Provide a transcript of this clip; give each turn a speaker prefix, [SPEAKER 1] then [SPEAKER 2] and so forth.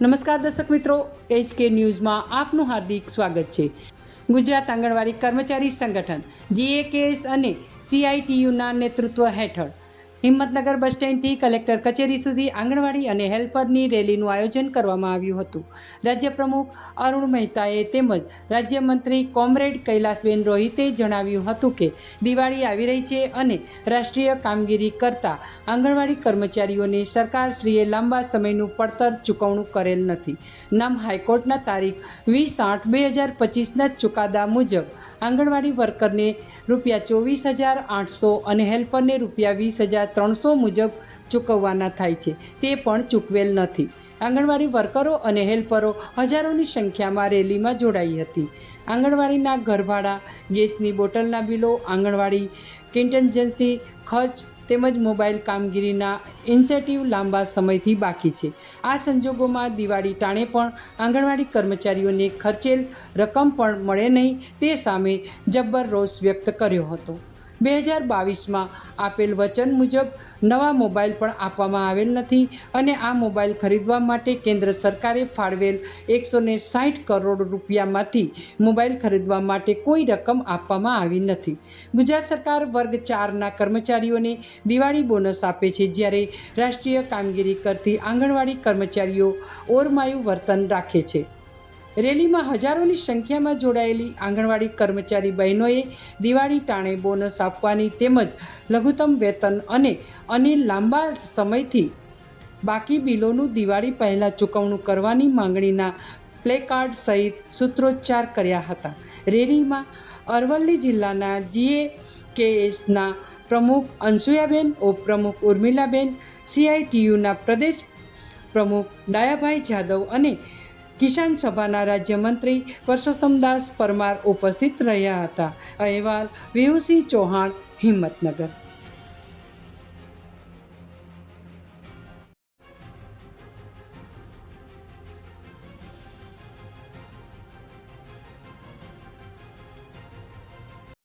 [SPEAKER 1] નમસ્કાર દર્શક મિત્રો એચ કે ન્યૂઝમાં આપનું હાર્દિક સ્વાગત છે. ગુજરાત આંગણવાડી કર્મચારી સંગઠન, જીએકેએસ અને સીઆઈટીયુના નેતૃત્વ હેઠળ હિંમતનગર બસ સ્ટેન્ડથી કલેક્ટર કચેરી સુધી આંગણવાડી અને હેલ્પરની રેલીનું આયોજન કરવામાં આવ્યું હતું. રાજ્ય પ્રમુખ અરુણ મહેતાએ તેમજ રાજ્યમંત્રી કોમરેડ કૈલાસબેન રોહિતે જણાવ્યું હતું કે, દિવાળી આવી રહી છે અને રાષ્ટ્રીય કામગીરી કરતા આંગણવાડી કર્મચારીઓને સરકારશ્રીએ લાંબા સમયનું પડતર ચૂકવણું કરેલ નથી. નામ હાઈકોર્ટના તારીખ વીસ આઠ બે હજાર પચીસના ચુકાદા મુજબ આંગણવાડી વર્કરને રૂપિયા ચોવીસ હજાર આઠસો અને હેલ્પરને રૂપિયા વીસ હજાર ત્રણસો મુજબ ચૂકવવાના થાય છે. તે પણ ચૂકવેલ નથી. આંગણવાડી વર્કરો અને હેલ્પરો હજારોની સંખ્યામાં રેલીમાં જોડાઈ હતી. આંગણવાડીના ઘરભાડા, ગેસની બોટલના બિલો, આંગણવાડી કન્ટેન્જન્સી, ખર્ચ તેમજ મોબાઈલ કામગીરીના ઇન્સેન્ટિવ લાંબા સમયથી બાકી છે. આ સંજોગોમાં દિવાળી ટાણે પણ આંગણવાડી કર્મચારીઓને ખર્ચેલ રકમ પણ મળે નહીં તે સામે જબ્બર રોષ વ્યક્ત કર્યો હતો. બે હજાર બાવીસમાં આપેલ વચન મુજબ નવા મોબાઈલ પણ આપવામાં આવેલ નથી અને આ મોબાઈલ ખરીદવા માટે કેન્દ્ર સરકારે ફાળવેલ એકસો ને સાઠ કરોડ રૂપિયામાંથી મોબાઈલ ખરીદવા માટે કોઈ રકમ આપવામાં આવી નથી. ગુજરાત સરકાર વર્ગ ચારના કર્મચારીઓને દિવાળી બોનસ આપે છે જ્યારે રાષ્ટ્રીય કામગીરી કરતી આંગણવાડી કર્મચારીઓ ઓરમાયું વર્તન રાખે છે. રેલીમાં હજારોની સંખ્યામાં જોડાયેલી આંગણવાડી કર્મચારી બહેનોએ દિવાળી ટાણે બોનસ આપવાની તેમજ લઘુત્તમ વેતન અને અને લાંબા સમયથી બાકી બિલોનું દિવાળી પહેલાં ચૂકવણું કરવાની માંગણીના પ્લેકાર્ડ સહિત સૂત્રોચ્ચાર કર્યા હતા. રેલીમાં અરવલ્લી જિલ્લાના જીએ કેએસના પ્રમુખ અંશુયાબેન, ઉપપ્રમુખ ઉર્મિલાબેન, સીઆઈટીયુના પ્રદેશ પ્રમુખ ડાયાભાઈ જાદવ અને કિસાન સભાના રાજ્યમંત્રી પરસોત્તમદાસ પરમાર ઉપસ્થિત રહ્યા હતા. અહેવાલ વિહુસિંહ ચૌહાણ હિંમતનગર.